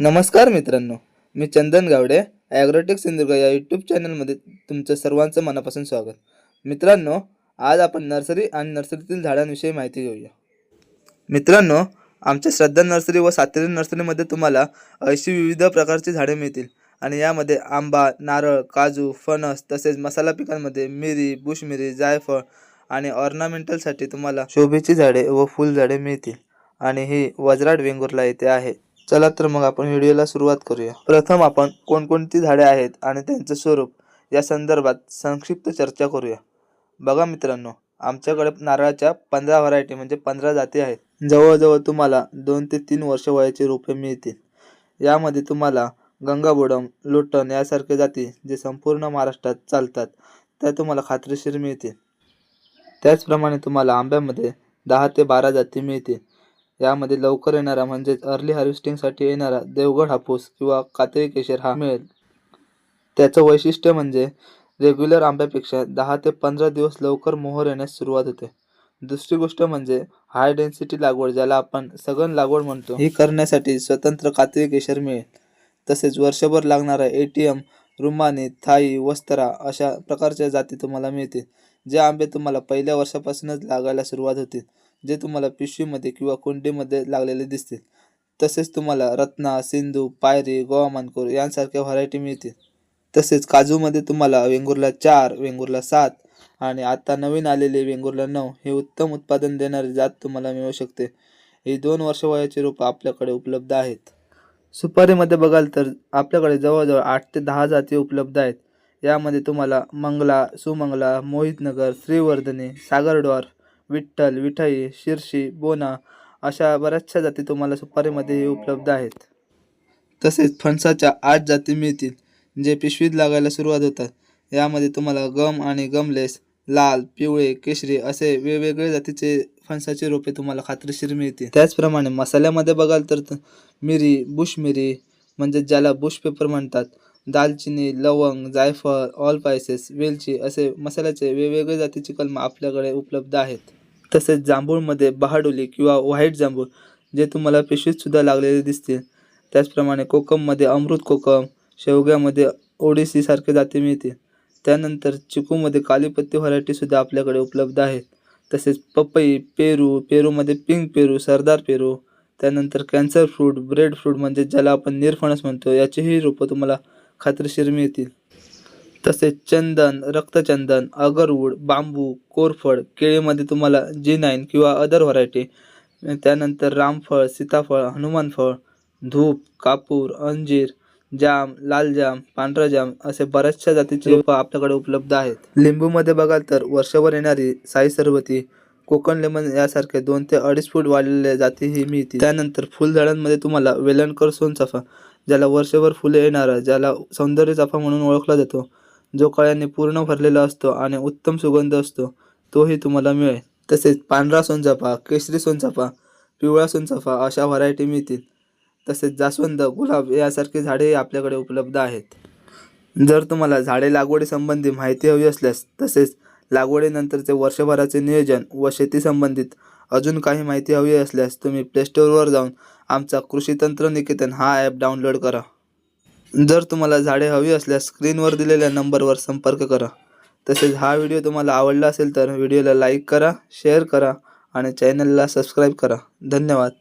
नमस्कार मित्रांनो मी चंदन गावडे ॲग्रोटेक सिंधुदुर्ग या यूट्यूब चॅनलमध्ये तुमचं सर्वांचं मनापासून स्वागत. मित्रांनो आज आपण नर्सरी आणि नर्सरीतील झाडांविषयी माहिती घेऊया. मित्रांनो आमच्या श्रद्धा नर्सरी व सातेरी नर्सरीमध्ये तुम्हाला अशी विविध प्रकारची झाडे मिळतील आणि यामध्ये आंबा नारळ काजू फणस तसेच मसाला पिकांमध्ये मिरी बुशमिरी जायफळ आणि ऑर्नामेंटलसाठी तुम्हाला शोभेची झाडे व फुलझाडे मिळतील. आणि ही वजराड वेंगुर्ला येथे आहे. चला तर मग आपण व्हिडिओला सुरुवात करूया. प्रथम आपण कोणकोणती झाडे आहेत आणि त्यांचे स्वरूप या संदर्भात संक्षिप्त चर्चा करूया. बघा मित्रांनो आमच्याकडे नारळाच्या पंधरा व्हरायटी म्हणजे पंधरा जाती आहेत. जवळजवळ तुम्हाला दोन ते तीन वर्ष वयाची रोपे मिळतील. यामध्ये तुम्हाला गंगाबोडम लोटन यासारखे जाती जे संपूर्ण महाराष्ट्रात चालतात त्या तुम्हाला खात्रीशीर मिळतील. त्याचप्रमाणे तुम्हाला आंब्यामध्ये दहा ते बारा जाती मिळतील. यामध्ये लवकर येणारा म्हणजेच अर्ली हार्वेस्टिंगसाठी येणारा देवगड हापूस किंवा कातळी केशर हा मिळेल. त्याचं वैशिष्ट्य म्हणजे रेग्युलर आंब्यापेक्षा दहा ते पंधरा दिवस लवकर मोहर येण्यास सुरुवात होते. दुसरी गोष्ट म्हणजे हाय डेन्सिटी लागवड ज्याला आपण सघन लागवड म्हणतो ही करण्यासाठी स्वतंत्र कातळी केशर मिळेल. तसेच वर्षभर लागणारा ए टी एम रुमानी थाई वस्त्रा अशा प्रकारच्या जाती तुम्हाला मिळतील जे आंबे तुम्हाला पहिल्या वर्षापासूनच लागायला सुरुवात होतील. जे तुम्हाला पिशवीमध्ये किंवा कुंडीमध्ये लागलेले दिसतील. तसेच तुम्हाला रत्ना सिंधू पायरी गोवा मानकूर यांसारख्या व्हरायटी मिळतील. तसेच काजूमध्ये तुम्हाला वेंगुर्ला चार वेंगुर्ला सात आणि आता नवीन आलेले वेंगुर्ला नऊ हे उत्तम उत्पादन देणारी जात तुम्हाला मिळू शकते. ही दोन वर्ष वयाची रोपं आपल्याकडे उपलब्ध आहेत. सुपारीमध्ये बघाल तर आपल्याकडे जवळजवळ आठ ते दहा जाती उपलब्ध आहेत. यामध्ये तुम्हाला मंगला सुमंगला मोहितनगर श्रीवर्धने सागरडोर विठ्ठल विठाई शिरशी बोना अशा बऱ्याचशा जाती तुम्हाला सुपारीमध्ये उपलब्ध आहेत. तसेच फणसाच्या आठ जाती मिळतील जे पिशवीत लागायला सुरुवात होतात. यामध्ये तुम्हाला गम आणि गमलेस लाल पिवळे केशरी असे वेगवेगळे जातीचे फणसाचे रोपे तुम्हाला खात्रीशीर मिळतील. त्याचप्रमाणे मसाल्यामध्ये बघाल तर मिरी बुशमिरी म्हणजे ज्याला बुश पेपर म्हणतात दालचिनी लवंग जायफळ ऑल पायसेस वेलची असे मसाल्याचे वेगवेगळे जातीची कलमं आपल्याकडे उपलब्ध आहेत. तसेच जांभूळमध्ये बहाडोली किंवा व्हाईट जांभूळ जे तुम्हाला पिशवीतसुद्धा लागलेले दिसतील. त्याचप्रमाणे कोकममध्ये अमृत कोकम शेवग्यामध्ये ओडिसीसारखे जाती मिळतील. त्यानंतर चिकूमध्ये कालीपत्ती व्हरायटीसुद्धा आपल्याकडे उपलब्ध आहेत. तसेच पपई पेरू पेरूमध्ये पिंक पेरू सरदार पेरू. त्यानंतर कॅन्सर फ्रूट ब्रेड फ्रूट म्हणजे ज्याला आपण निरफणस म्हणतो याचीही रोपं तुम्हाला खात्रीशीर मिळतील. तसेच चंदन रक्तचंदन अगरवूड बांबू कोरफड केळीमध्ये तुम्हाला जी नाईन किंवा अदर व्हरायटी त्यानंतर रामफळ सीताफळ हनुमानफळ धूप कापूर अंजीर जाम लाल जाम पांढरा जाम असे बऱ्याचशा जातीचे रोपं आपल्याकडे उपलब्ध आहेत. लिंबूमध्ये बघाल तर वर्षभर येणारी साई सरबती कोकण लेमन यासारखे दोन ते अडीच फूट वाढलेल्या जातीही मिळते त्यानंतर फुलझाडांमध्ये तुम्हाला वेलणकर सोनचाफा ज्याला वर्षभर फुले येणारा ज्याला सौंदर्य चाफा म्हणून ओळखला जातो. जो कळ्याने पूर्ण भरलेला असतो आणि उत्तम सुगंध असतो तोही तुम्हाला मिळेल. तसेच पांढरा सोनचाफा केशरी सोनचाफा पिवळा सोनचाफा अशा व्हरायटी मिळतील. तसेच जास्वंद गुलाब यासारखी झाडेही आपल्याकडे उपलब्ध आहेत. जर तुम्हाला झाडे लागवडीसंबंधी माहिती हवी असल्यास तसेच लागवडीनंतरचे वर्षभराचे नियोजन व शेतीसंबंधित अजून काही माहिती हवी असल्यास तुम्ही प्लेस्टोरवर जाऊन आमचा कृषी तंत्र निकेतन हा ॲप डाउनलोड करा. जर तुम्हाला झाडे हवी असल्यास स्क्रीनवर दिलेल्या नंबरवर संपर्क करा. तसेच हा व्हिडिओ तुम्हाला आवडला असेल तर व्हिडिओला लाईक करा शेअर करा आणि चॅनलला सबस्क्राईब करा. धन्यवाद.